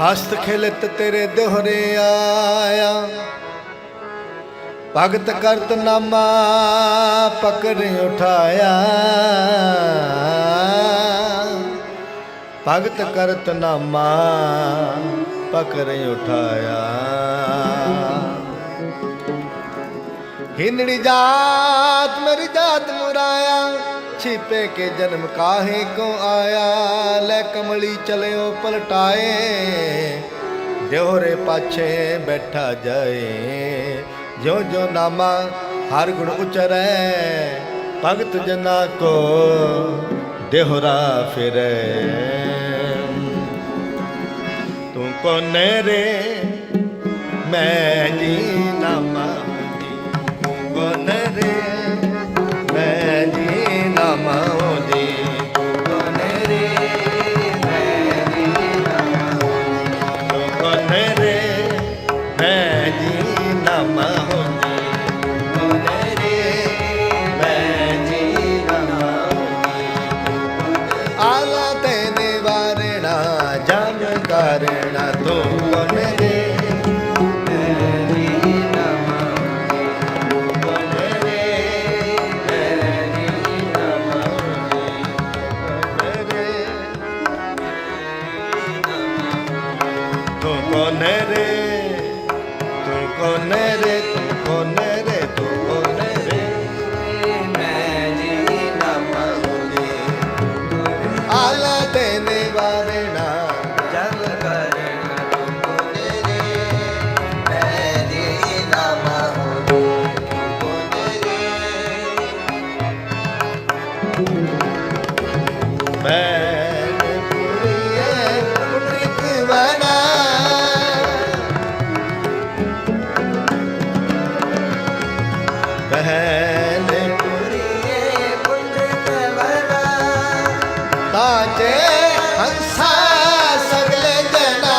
ਹਸਤ ਖਿਲਤ ਤੇਰੇ ਦੋਹਰੇ ਆਇਆ ਭਗਤ ਕਰਤ ਨਾਮਾ ਪਕੜ ਉਠਾਇਆ ਭਗਤ ਕਰਤ ਨਾਮਾ ਪਕੜ ਉਠਾਇਆ ਹਿੰਦੜੀ ਜਾਤ ਮੇਰੀ ਜਾਤ ਮੁਰਾਇਆ ਪੈ ਕੇ ਜਨਮ ਕਾਹੇ ਕੋ ਆਇਆ ਲੈ ਕਮਲੀ ਚਲਿਓ ਪਲਟਾਏ ਦਿਉਰੇ ਪਾਛੇ ਬੈਠਾ ਜਾਏ ਜੋ ਜੋ ਨਾਮਾ ਹਰ ਗੁਣ ਉਚਰੈ ਭਗਤ ਜਨਾ ਕੋ ਦਿਹਰਾ ਫਿਰੈ ਤੂੰ ਕੋ ਨਰੇ ਮੈਂ ਜੀ ਬਾਜੇ ਸਗਲੇ ਜਨਾ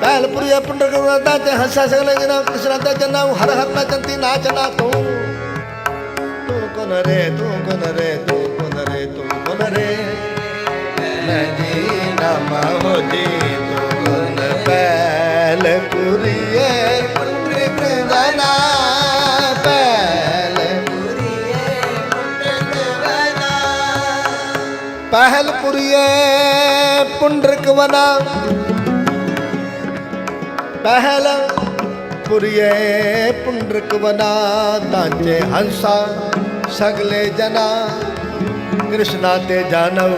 ਪਹਿਲਪੁਰੀਆ ਤੇ ਹੱਸਾ ਸਗਲੇ ਜਨਾ ਕ੍ਰਿਸ਼ਨਾਦਾ ਜਨਾ ਹਰ ਹਰ ਨਾ ਚੰਤੀ ਨਾ ਜਨਾ ਤੂੰ ਤੂੰ ਕੋ ਨਰੇ ਤੂੰ ਕੋ ਨਰੇ ਤੂੰ ਕੋ ਨਰੇ ਤੂੰ ਕੋ ਨਰੇ ਮੈਂ ਜੀ ਨਾ ਮਾਹੋ ਜੀ ਤੂੰ ਪੈਲ ਪੁਰੀਏ ਪੁਰੀਏ ਪੁੰਡਰਕ ਵਨਾ ਪਹਿਲ ਪੁਰੀਏ ਪੁੰਡਰਕ ਵਨਾ ਤਾਂਚੇ ਹੰਸਾ ਸਗਲੇ ਜਨਾ ਕ੍ਰਿਸ਼ਨਾ ਤੇ ਜਾਨਵ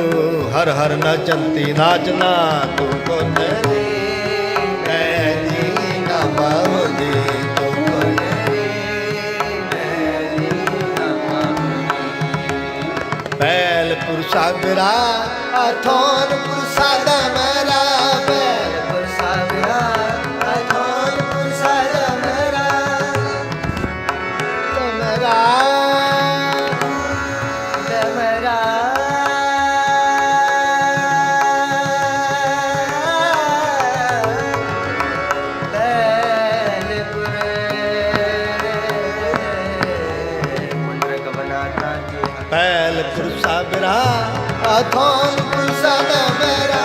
ਹਰ ਹਰ ਨਚੰਤੀ ਨਾਚਨਾ ਤੂੰ ਪੁਰਸ਼ਾ ਬਿਰਾ ਅਥੋਨ ਪੁਰਸ਼ਾ ਦਾ ਮਰਾ ਬੈਰ ਪੁਰਸ਼ਾ ਬਿਰਾ ਅਥੋਨ ਪੁਰਸ਼ਾ ਦਾ ਮਰਾ ਤਮਰਾ ਤਮਰਾ ਪਹਿਲ ਪੁਰਸ਼ਾ ਮੇਰਾ ਅਥੋਂ ਪੁਰਸਾ ਦਾ ਮੇਰਾ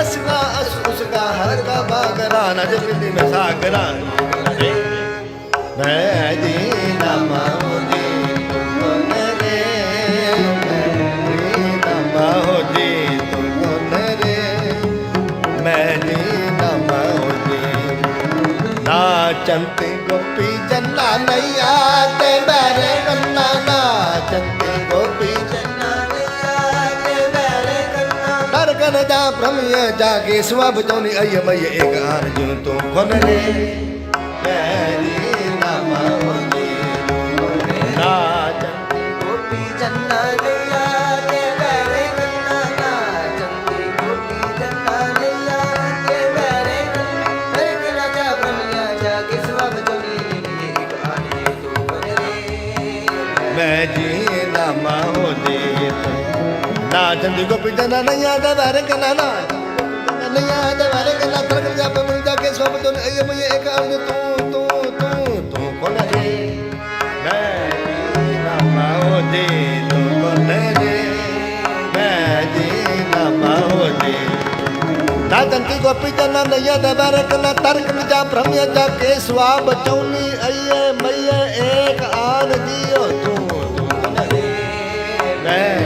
ਹਸਨਾ ਅਸ ਉਸ ਦਾ ਹਰ ਦਾ ਬਾਗਰਾ ਨਜ ਪਿੰਦੀ ਮੈਂ ਸਾਗਰਾ ਮੈਂ ਦੀ ਨਾਮਾ ਚੰਤੇ ਗੋਪੀ ਜੰਨਾ ਨਈਆ दा ब्रह्म जागे सुआ बचौनी अय मय एक आन जूं तूं कोन रे ਨਾ ਚੰਦੀ ਗੋਪੀ ਤੇ ਨਾ ਦਾ ਵਰ ਕੇ ਨਾ ਨਾ ਦਾ ਵਰ ਕੇ ਨਾ ਤਰਕ ਜਾਪ ਮਿਲ ਜਾ ਕੇ ਸਭ ਤੋਂ ਇਹ ਮੈਂ ਇੱਕ ਅੰਦ ਤੂੰ ਤੂੰ ਤੂੰ ਤੂੰ ਕੋ ਨਾ ਦੇ ਮੈਂ ਨਾ ਮਾਉ ਦੇ ਤੂੰ ਕੋ ਨਾ ਮੈਂ ਜੀ ਨਾ ਮਾਉ ਦੇ ਨਾ ਗੋਪੀ ਤੇ ਨਾ ਨਿਆ ਦਾ ਵਰ ਨਾ ਤਰਕ ਜਾ ਭ੍ਰਮ ਜਾ ਕੇ ਸਵਾ ਬਚਾਉਨੀ ਅਈਏ ਮਈਏ ਇੱਕ ਆਨ ਦੀਓ ਤੂੰ ਤੂੰ ਕੋ ਨਾ ਦੇ ਮੈਂ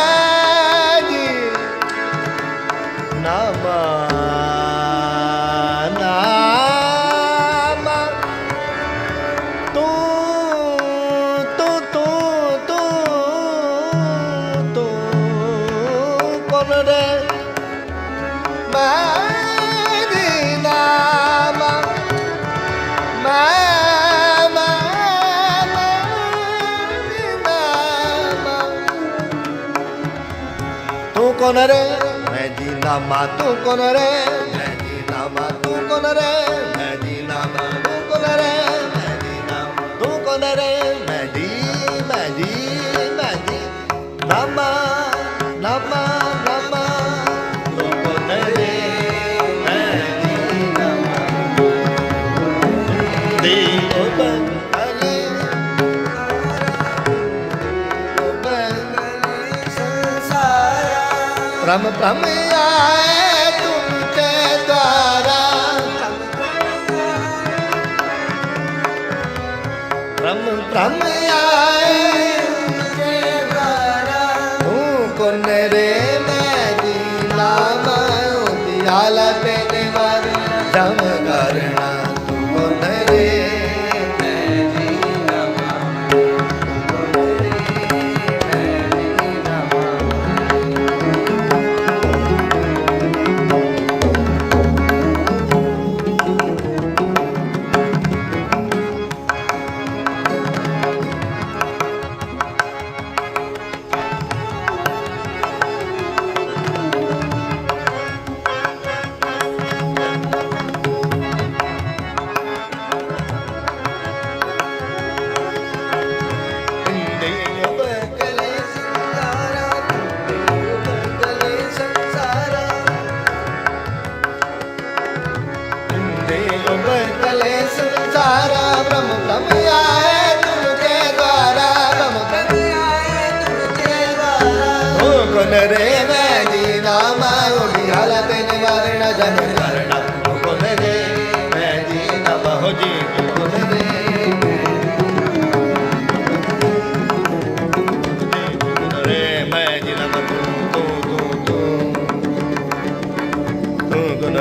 কোন রে মদিনা মা তু কোন রে মদিনা মা তু কোন রে মদিনা মা তু কোন রে মদিনা তু কোন রে মদি মদি মদি ਭ੍ਰਮ ਭ੍ਰਮ ਆਏ ਤੁਮ ਤੇ ਦੁਆਰਾ ਭ੍ਰਮ ਭ੍ਰਮ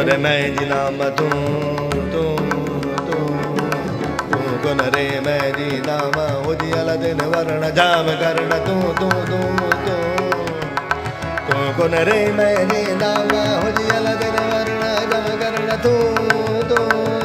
ਗੁਣ ਮੈਂ ਜੀ ਨਾਮ ਤੂੰ ਤੂੰ ਤੂੰ ਤੂੰ ਮੈਂ ਜੀ ਨਾਮ ਹੋ ਜੀ ਅਲ ਦਿਨ ਵਰਣ ਜਾਮ ਕਰਨ ਤੂੰ ਤੂੰ ਤੂੰ ਤੂੰ ਤੂੰ ਗੁਨਰੇ ਮੈਂ ਜੀ ਨਾਮ ਹੋ ਜੀ ਅਲ ਦਿਨ ਵਰਣ ਜਾਮ ਕਰਨ ਤੂੰ ਤੂੰ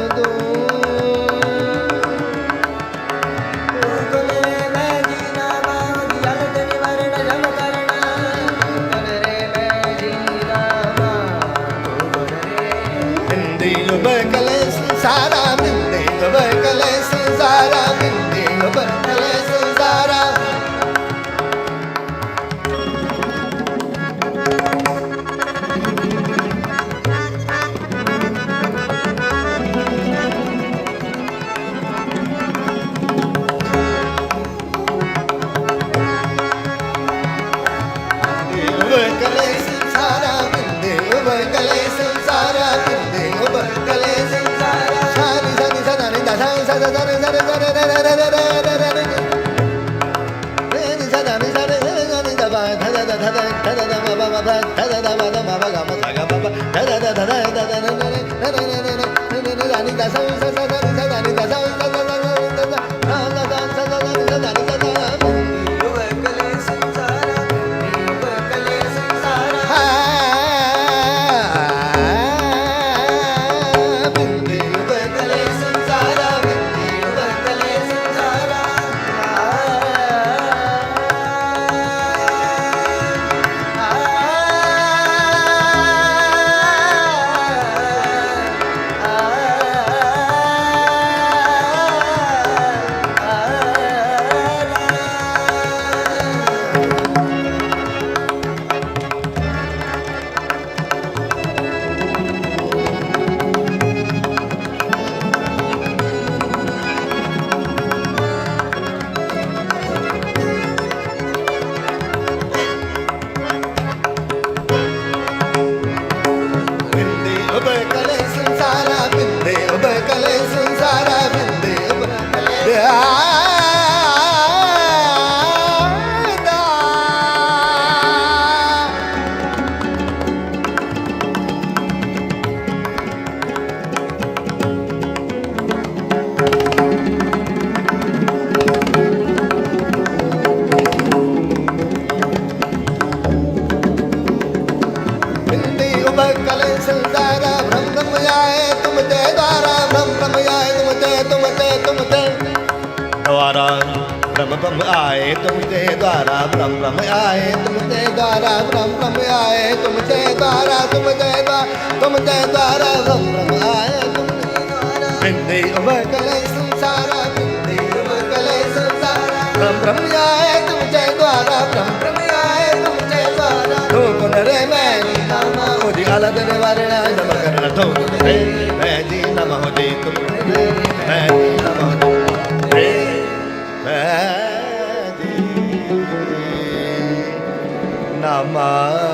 ब्रह्म ब्रह्म आए तुमसे द्वारा ब्रह्म ब्रह्म आए तुमसे द्वारा ब्रह्म ब्रह्म आए तुमसे द्वारा तुमसे द्वारा तुमसे द्वारा ब्रह्म ब्रह्म आए बिंदी उभले संसारा बिंदी उभले संसारा ब्रह्म ब्रह्म आए तुम तुमसे द्वारा ब्रह्म ब्रह्म आए तुम तुमसे द्वारा तू पुनरे मैं नामा उजी अलग निवारण करना तो पुनरे ah.